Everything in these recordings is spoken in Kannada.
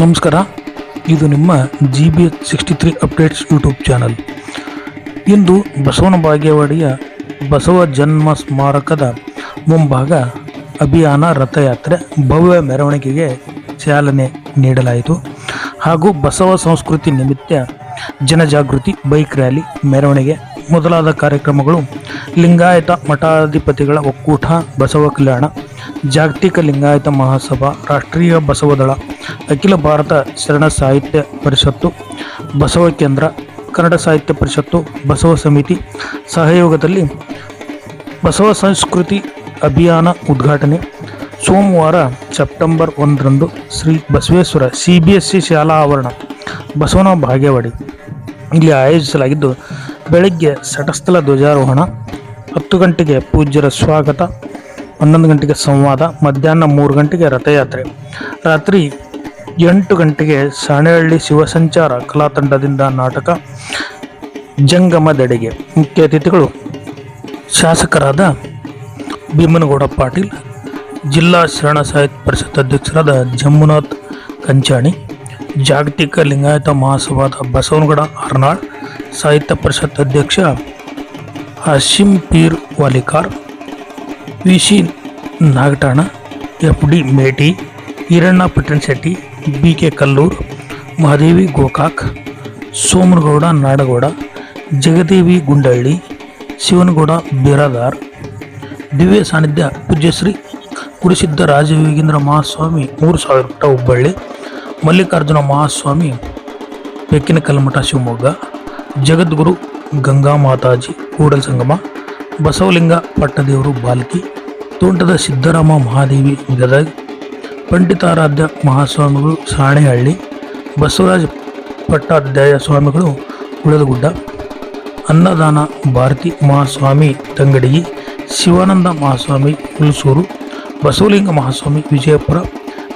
ನಮಸ್ಕಾರ. ಇದು ನಿಮ್ಮ G B H sixty three updates YouTube channel ಇಂದು ಬಸವನ ಬಾಗೇವಾಡಿಯ ಬಸವ ಜನ್ಮ ಸ್ಮಾರಕದ ಮುಂಭಾಗ ಅಭಿಯಾನ ರಥಯಾತ್ರೆ ಭವ್ಯ ಮೆರವಣಿಗೆಗೆ ಚಾಲನೆ ನೀಡಲಾಯಿತು. ಹಾಗೂ ಬಸವ ಸಂಸ್ಕೃತಿ ನಿಮಿತ್ತ ಜನಜಾಗೃತಿ ಬೈಕ್ ರ್ಯಾಲಿ, ಮೆರವಣಿಗೆ ಮೊದಲಾದ ಕಾರ್ಯಕ್ರಮಗಳು ಲಿಂಗಾಯತ ಮಠಾಧಿಪತಿಗಳ ಒಕ್ಕೂಟ, ಬಸವ ಕಲ್ಯಾಣ, ಜಾಗತಿಕ ಲಿಂಗಾಯತ ಮಹಾಸಭಾ, ರಾಷ್ಟ್ರೀಯ ಬಸವದಳ ಅಖಿಲ ಭಾರತ ಶರಣ ಸಾಹಿತ್ಯ ಪರಿಷತ್ತು, ಬಸವ ಕೇಂದ್ರ, ಕನ್ನಡ ಸಾಹಿತ್ಯ ಪರಿಷತ್ತು, ಬಸವ ಸಮಿತಿ ಸಹಯೋಗದಲ್ಲಿ ಬಸವ ಸಂಸ್ಕೃತಿ ಅಭಿಯಾನ ಉದ್ಘಾಟನೆ. ಸೋಮವಾರ ಸೆಪ್ಟೆಂಬರ್ ಒಂದರಂದು Shri Basaveshwara C B S C ಶಾಲಾ ಆವರಣ ಬಸವನ ಭಾಗ್ಯವಾಡಿ ಇಲ್ಲಿ ಆಯೋಜಿಸಲಾಗಿದ್ದು ಬೆಳಗ್ಗೆ ಸಟಸ್ಥಲ ಧ್ವಜಾರೋಹಣ, ಹತ್ತು ಗಂಟೆಗೆ ಪೂಜ್ಯರ ಸ್ವಾಗತ, ಹನ್ನೊಂದು ಗಂಟೆಗೆ ಸಂವಾದ, ಮಧ್ಯಾಹ್ನ ಮೂರು ಗಂಟೆಗೆ ರಥಯಾತ್ರೆ. ರಾತ್ರಿ ಎಂಟು ಗಂಟೆಗೆ ಸಾಣೆಹಳ್ಳಿ ಶಿವಸಂಚಾರ ಕಲಾತಂಡದಿಂದ ನಾಟಕ ಜಂಗಮದೆಡೆಗೆ. ಮುಖ್ಯ ಅತಿಥಿಗಳು ಶಾಸಕರಾದ ಭೀಮನಗೌಡ ಪಾಟೀಲ್, ಜಿಲ್ಲಾ ಶರಣ ಸಾಹಿತ್ಯ ಪರಿಷತ್ ಅಧ್ಯಕ್ಷರಾದ ಜಮ್ಮುನಾಥ್ ಕಂಚಾಣಿ, ಜಾಗತಿಕ ಲಿಂಗಾಯತ ಮಹಾಸಭಾದ ಬಸವನಗೌಡ ಹರ್ನಾಳ್ ಸಾಹಿತ್ಯ ಪರಿಷತ್ ಅಧ್ಯಕ್ಷ Hashim Peer Valikar V C Nagatana F D Meti, Iranna Pattanashetti B K Kallur, Mahadevi Gokak, Somanagouda Nadagouda, Jagadevi Gundalli, Shivanagouda Biradar, ದಿವ್ಯ ಸಾನ್ನಿಧ್ಯ ಪೂಜ್ಯಶ್ರೀ ಗುರುಸಿದ್ಧ ರಾಜಯೋಗೀಂದ್ರ ಮಹಾಸ್ವಾಮಿ ಮೂರು ಸಾವಿರ ಹುಬ್ಬಳ್ಳಿ, ಮಲ್ಲಿಕಾರ್ಜುನ ಮಹಾಸ್ವಾಮಿ ಬೆಕ್ಕಿನ ಕಲ್ಮಠ ಶಿವಮೊಗ್ಗ ಜಗದ್ಗುರು ಗಂಗಾ ಮಾತಾಜಿ, ಕೂಡಲ ಸಂಗಮ, ಬಸವಲಿಂಗ ಪಟ್ಟದೇವರು ಬಾಲ್ಕಿ, ತೋಂಟದ ಸಿದ್ದರಾಮ ಮಹಾದೇವಿ ಗದಗ್ ಪಂಡಿತಾರಾಧ್ಯ ಮಹಾಸ್ವಾಮಿಗಳು ಸಾಣೆಹಳ್ಳಿ, ಬಸವರಾಜ ಪಟ್ಟಾಧ್ಯಾಯ ಸ್ವಾಮಿಗಳು ಉಳದಗುಡ್ಡ ಅನ್ನದಾನ ಭಾರತಿ ಮಹಾಸ್ವಾಮಿ ತಂಗಡಿಗಿ, ಶಿವಾನಂದ ಮಹಾಸ್ವಾಮಿ ಹುಲ್ಸೂರು, ಬಸವಲಿಂಗ ಮಹಾಸ್ವಾಮಿ ವಿಜಯಪುರ,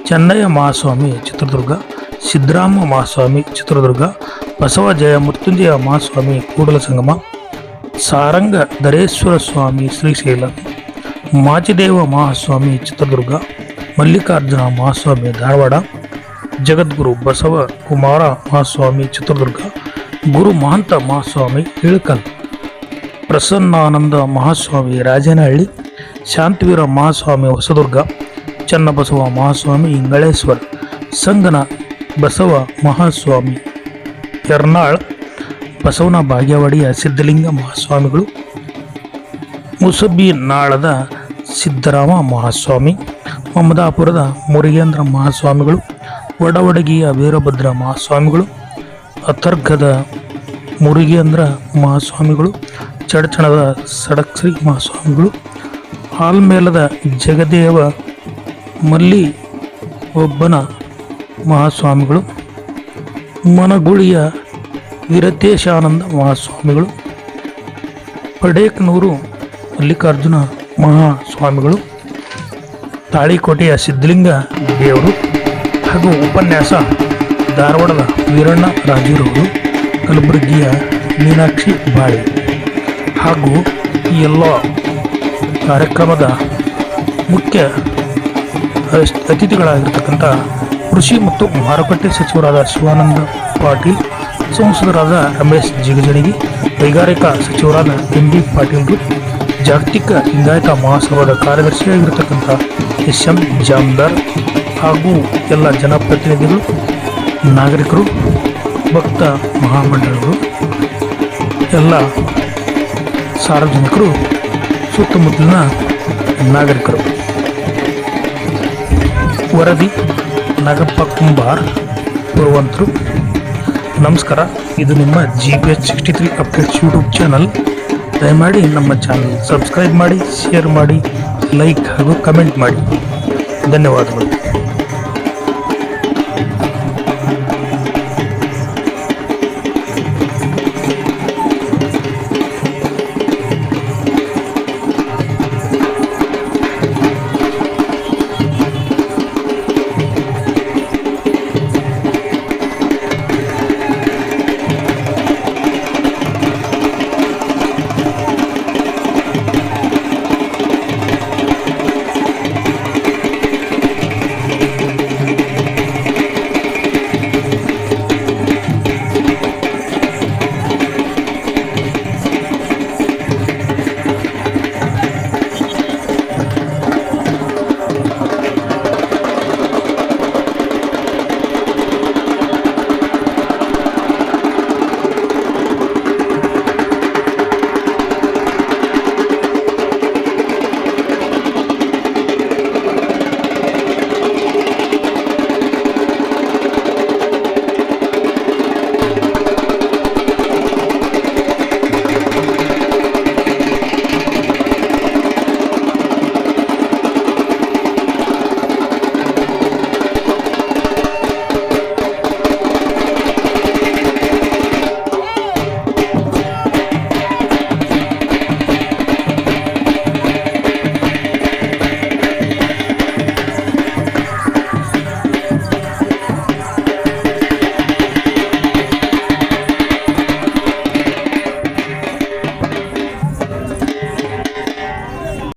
ಚೆನ್ನಯ್ಯ ಮಹಾಸ್ವಾಮಿ ಚಿತ್ರದುರ್ಗ ಸಿದ್ದರಾಮ ಮಹಾಸ್ವಾಮಿ, ಚಿತ್ರದುರ್ಗ ಬಸವ ಜಯ ಮೃತ್ಯುಂಜಯ ಮಹಾಸ್ವಾಮಿ, ಕೂಡಲ ಸಂಗಮ, ಸಾರಂಗ ಧರೇಶ್ವರ ಸ್ವಾಮಿ, ಶ್ರೀಶೈಲ, ಮಾಚಿದೇವ ಮಹಾಸ್ವಾಮಿ, ಚಿತ್ರದುರ್ಗ, ಮಲ್ಲಿಕಾರ್ಜುನ ಮಹಾಸ್ವಾಮಿ, ಧಾರವಾಡ, ಜಗದ್ಗುರು ಬಸವ ಕುಮಾರ ಮಹಾಸ್ವಾಮಿ, ಚಿತ್ರದುರ್ಗ, ಗುರು ಮಹಂತ ಮಹಾಸ್ವಾಮಿ, ಇಳಕಲ್, ಪ್ರಸನ್ನಾನಂದ ಮಹಾಸ್ವಾಮಿ, ರಾಜನಹಳ್ಳಿ, ಶಾಂತಿವೀರ ಮಹಾಸ್ವಾಮಿ, ಹೊಸದುರ್ಗ, ಚನ್ನಬಸವ ಮಹಾಸ್ವಾಮಿ, ಇಂಗಳೇಶ್ವರ, ಸಂಗನ ಬಸವ ಮಹಾಸ್ವಾಮಿ. ಎರ್ನಾಳ್, ಬಸವನ ಭಾಗ್ಯವಾಡಿಯ ಸಿದ್ಧಲಿಂಗ ಮಹಾಸ್ವಾಮಿಗಳು. ಮುಸಬ್ಬಿ ನಾಳದ ಸಿದ್ದರಾಮ ಮಹಾಸ್ವಾಮಿ, ಮಮದಾಪುರದ ಮುರುಗೇಂದ್ರ ಮಹಾಸ್ವಾಮಿಗಳು ವಡವಡಗಿಯ ವೀರಭದ್ರ ಮಹಾಸ್ವಾಮಿಗಳು ಅಥರ್ಗದ ಮುರುಗೇಂದ್ರ ಮಹಾಸ್ವಾಮಿಗಳು, ಚಡಚಣದ ಸಡಕ್ಶ್ರೀ ಮಹಾಸ್ವಾಮಿಗಳು ಆಲ್ಮೇಲದ ಜಗದೇವ ಮಲ್ಲಿ ಒಬ್ಬನ ಮಹಾಸ್ವಾಮಿಗಳು, ಮನಗುಳಿಯ ವೀರತೇಶಾನಂದ ಮಹಾಸ್ವಾಮಿಗಳು, ಪಡೇಕ್ನೂರು ಮಲ್ಲಿಕಾರ್ಜುನ ಮಹಾಸ್ವಾಮಿಗಳು, ತಾಳಿಕೋಟೆಯ ಸಿದ್ಧಲಿಂಗ ದೇವರು ಹಾಗೂ ಉಪನ್ಯಾಸ ಧಾರವಾಡದ ವೀರಣ್ಣ ರಾಜೀರವರು, ಕಲಬುರಗಿಯ ಮೀನಾಕ್ಷಿ ಬಾಳೆ ಹಾಗೂ ಈ ಎಲ್ಲ ಕಾರ್ಯಕ್ರಮದ ಮುಖ್ಯ ಅತಿಥಿಗಳಾಗಿರ್ತಕ್ಕಂಥ ಕೃಷಿ ಮತ್ತು ಮಾರುಕಟ್ಟೆ ಸಚಿವರಾದ ಶಿವಾನಂದ ಪಾಟೀಲ್, ಸಂಸದರಾದ ರಮೇಶ್ ಜಿಗಜಿಣಗಿ, ಕೈಗಾರಿಕಾ ಸಚಿವರಾದ ಎಂ ಬಿ ಪಾಟೀಲ್ರು ಜಾಗತಿಕ ಲಿಂಗಾಯತ ಮಹಾಸಭಾದ ಕಾರ್ಯದರ್ಶಿಯಾಗಿರ್ತಕ್ಕಂಥ ಎಸ್ ಎಂ ಜಾಮ್ದಾರ್ ಹಾಗೂ ಎಲ್ಲ ಜನಪ್ರತಿನಿಧಿಗಳು, ನಾಗರಿಕರು, ಭಕ್ತ ಮಹಾಮಂಡಳಗಳು, ಎಲ್ಲ ಸಾರ್ವಜನಿಕರು, ಸುತ್ತಮುತ್ತಲಿನ ನಾಗರಿಕರು. ವರದಿ ನಾಗಪ್ಪ ಕುಂಬಾರ್ ಪುರವಂತರು ನಮಸ್ಕಾರ, ಇದು ನಿಮ್ಮ G P H sixty three updates YouTube channel ದಯಮಾಡಿ ನಮ್ಮ ಚಾನಲ್ ಸಬ್ಸ್ಕ್ರೈಬ್ ಮಾಡಿ ಶೇರ್ ಮಾಡಿ ಲೈಕ್ ಹಾಗೂ ಕಮೆಂಟ್ ಮಾಡಿ. ಧನ್ಯವಾದಗಳು.